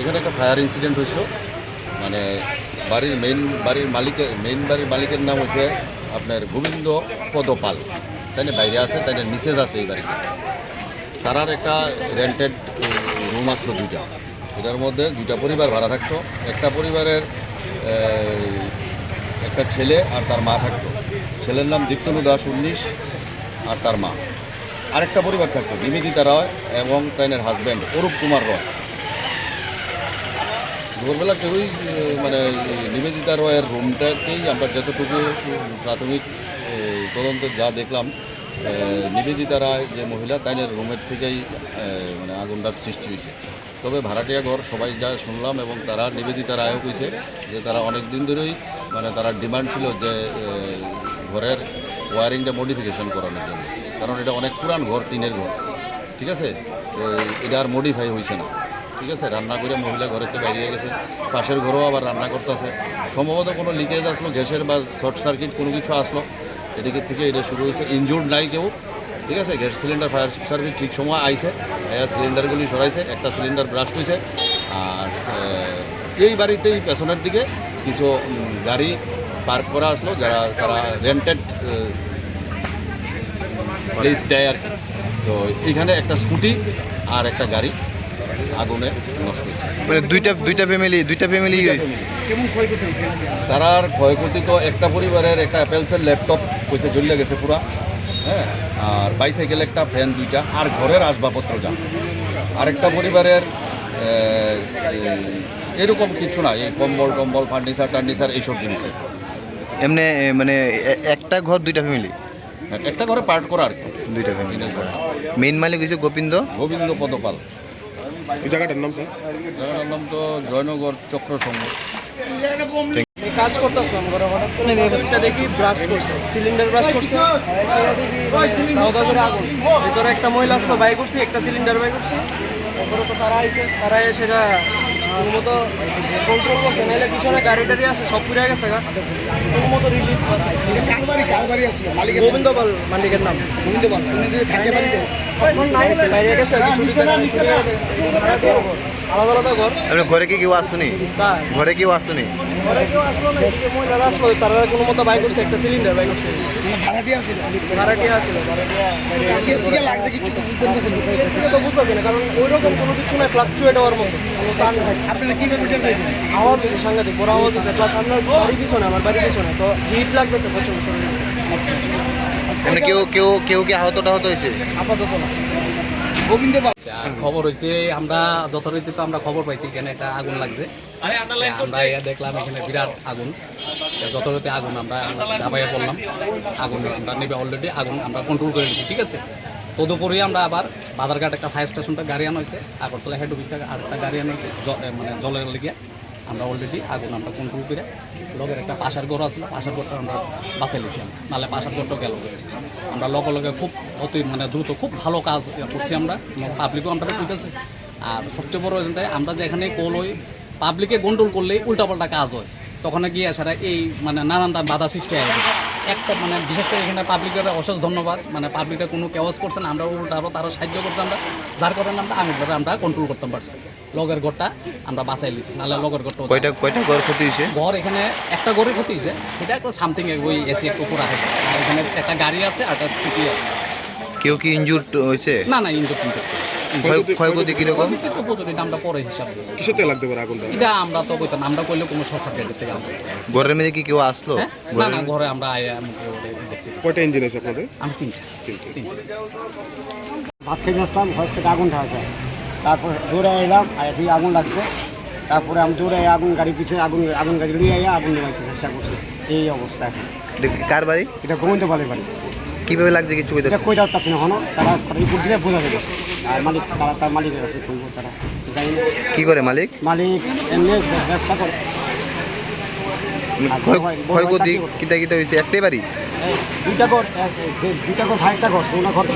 এখানে একটা fire incident হয়েছিল। মানে বাড়ির মেইন বাড়ির মালিকের মেইন বাড়ির মালিকের নাম হচ্ছে আপনার গোবিন্দ পদপাল। তাই বাইরে আছে তাই নিষেধ আছে এই বাড়িতে। তারার একটা রেন্টেড রুম আসলো দুইটা। এটার মধ্যে দুইটা পরিবার ভাড়া থাকতো। একটা পরিবারের একটা ছেলে আর তার মা থাকতো। ছেলের নাম দীপ্তনু দাস উনিশ আর তার মা। আরেকটা পরিবার থাকতো নিবেদিতা রায় এবং তাইনের হাজব্যান্ড অরূপ কুমার রয়। দুপুরবেলা কেউই মানে নিবেদিতা রয়ের রুমটাকেই আমরা যতটুকু প্রাথমিক তদন্তে যা দেখলাম নিবেদিতা রায় যে মহিলা তাইনের রুমের থেকেই মানে আগুনটার সৃষ্টি হয়েছে। তবে ভাড়াটিয়া ঘর সবাই যা শুনলাম এবং তারা নিবেদিতা রায়ও কইছে যে তারা অনেক দিন ধরেই মানে তারা ডিমান্ড ছিল যে ঘরের ওয়ারিংটা মডিফিকেশন করানোর জন্য। কারণ এটা অনেক পুরান ঘর, টিনের ঘর। ঠিক আছে? এটা আর মডিফাই হয়েছে না। ঠিক আছে, রান্না করে মহিলা ঘরেতে বেরিয়ে গেছে। পাশের ঘরেও আবার রান্না করতেছে। সম্ভবত কোনো লিকেজ আসলো, গ্যাসের বা শর্ট সার্কিট কোনো কিছু আসলো। এদিকে থেকে এটা শুরু হয়েছে। ইনজুর্ড নাই কেউ, ঠিক আছে? গ্যাস সিলিন্ডার ফায়ার সার্ভিস ঠিক সময় আইছে। এরা সিলিন্ডারগুলি সরাইছে, একটা সিলিন্ডার ব্রাশ হয়েছে। আর এই বাড়িতেই পেছনের দিকে কিছু গাড়ি পার্ক করা আসলো, যারা, তারা রেন্টেড প্লেস দেয় আর তো এখানে একটা স্কুটি আর একটা গাড়ি। আগুনে নষ্ট হয়েছে। মানে দুইটা দুইটা ফ্যামিলি দুইটা ফ্যামিলি তারার ক্ষয়ক্ষতি তো একটা পরিবারের একটা অ্যাপেলসের ল্যাপটপ পয়সা জ্বলিয়ে গেছে পুরা হ্যাঁ? আর বাইসাইকেল একটা ফ্যান দুইটা আর ঘরের আসবাবপত্র যা। আরেকটা পরিবারের এই- এরকম কিছু না এই কম্বল টম্বল ফার্নিচার টার্নিচার এইসব জিনিস এমনি মানে একটা ঘর দুইটা ফ্যামিলি একটা ঘরে পার্ট করা আর কি। দুইটা ফ্যামিলি। মেইন মালিক হচ্ছে গোবিন্দ? গোবিন্দ পদপাল। এই জায়গাটার নাম স্যার? জায়গাটার নাম তো জয়নগর চক্র সংঘ। কাজ করতেছিলাম ঘরে হঠাৎ করে দেখি ব্রাস্ট করছে সিলিন্ডার ব্রাস্ট করছে। আগুন। ভিতরে একটা মহিলা আসলো বাই করছে একটা সিলিন্ডার বাই করছে। তারপরে তো তারা আইছে তারা সেটা মতো কন্ট্রোল করছে নাহলে পিছনে গাড়ি টাড়ি আছে সব পুড়ে গেছে গা। মতো রিলিফ বাড়ি আসলো মালিকের গোবিন্দ পাল মালিকের নাম। গোবিন্দ পাল উনি যদি থাকে বাড়িতে। আলাদা আলাদা ঘর। কি কেউ আসতো নি? ঘরে কেউ আসতো নি? ঘরে কেউ আসলো না এসে মহিলারা আসলো তারা কোনো মতো বাই করছে একটা সিলিন্ডার বাই করছে। ভাড়াটিয়া ভাড়াটিয়া লাগছে কিছু তো বুঝতে পারছেন তো বুঝতে পারছি না কারণ ওই রকম কোনো কিছু নাই ফ্লাকচুয়েট হওয়ার মতো। কোনো টান নাই। আপনারা কীভাবে টের পেয়েছেন? আওয়াজ হচ্ছে সাংঘাতিক বড় আওয়াজ হচ্ছে প্লাস আপনার বাড়ি পিছনে আমার বাড়ি পিছনে তো হিট লাগতেছে প্রচুর আচ্ছা। কেউ কেউ কেউ কি আহত টাহত হয়েছে? আপাতত না। গোবিন্দ পাল আর খবর হয়েছে আমরা যথারীতি তো আমরা খবর পাইছি এখানে একটা আগুন লাগছে। আমরা ইয়া দেখলাম এখানে বিরাট আগুন। যথারীতি আগুন আমরা ধাবাইয়া পড়লাম। আগুন আমরা নেবে অলরেডি আগুন আমরা কন্ট্রোল করে নিচ্ছি ঠিক আছে? তদুপরি আমরা আবার বাজারঘাট একটা ফায়ার স্টেশনটা গাড়ি আনা হয়েছে আগরতলা হেড অফিস থেকে আরেকটা গাড়ি আনা হয়েছে মানে জলের লেগে। আমরা অলরেডি আগুন, আমরা কন্ট্রোল করে লগের একটা পাশার ঘর আসলো পাশার ঘরটা আমরা বাঁচাই লিছি নাহলে পাশার গোড়টা গেল আমরা লগে লগে খুব অতি মানে দ্রুত খুব ভালো কাজ করছি আমরা পাবলিকও আমরা কইতেছে আর সবচেয়ে বড় এখানটায় আমরা যেখানে কল হই পাবলিকে কন্ট্রোল করলেই উল্টাপাল্টা কাজ হয়। তখন গিয়ে সেটা এই মানে নানান বাধা সৃষ্টি হয়। একটা মানে বিশেষ করে এখানে পাবলিকের অশেষ ধন্যবাদ। মানে পাবলিকটা কোনো কেওয়াজ করছে না আমরা উল্টা আরও তারা সাহায্য করছে আমরা। যার কারণে আমরা আগুনটা আমরা কন্ট্রোল করতে পারছি। লগের ঘরটা আমরা বাঁচাই লিছি নাহলে লগের ঘরটা কয়টা কয়টা ঘর ক্ষতি হয়েছে? ঘর এখানে একটা ঘরে ক্ষতি হয়েছে সেটা একটা সামথিং ওই এসি একটু উপর আছে আর এখানে একটা গাড়ি আছে আর একটা স্কুটি আছে। কেউ কি ইনজুর হয়েছে? না না কিন্তু ক্ষয়- ক্ষয়ক্ষতি কীরকম? উপযোগী পরে হিসাব দিই। কিসের থেকে লাগতে পারে আগুনটা? এটা আমরা তো আমরা কইলে কোনো থেকে আমরা ঘরের মধ্যে কি কেউ আসলো? হ্যাঁ? না না ঘরে আমরা দেখছি। কয়টা ইঞ্জিন আছে আপনাদের? আমি তিনটা। ভাত খেয়ে আসলাম ঘর থেকে তারপর দৌড়ে এলাম আর এদিকে আগুন লাগছে। তারপরে আমি দৌড়ে আগুন গাড়ি পিছিয়ে আগুন আগুন গাড়ি নিয়ে আইয়া আগুন নেওয়ার চেষ্টা করছি। এই অবস্থা এখন। কার বাড়ি? এটা গোবিন্দ বাড়ি। কীভাবে লাগছে কিছু কইতে কই যাচ্ছে না হনো তারা রিপোর্ট দিলে বোঝা যাবে। আর মালিক তারা তার মালিকের কাছে খুলবো তারা না। কি করে মালিক? মালিক এমনি ব্যবসা করে। কই ক্ষয়ক্ষতি কিতা কিতা হয়েছে একটাই বাড়ি? দুইটা ঘর দুইটা ঘর ভাইটা ঘর দুটা ঘর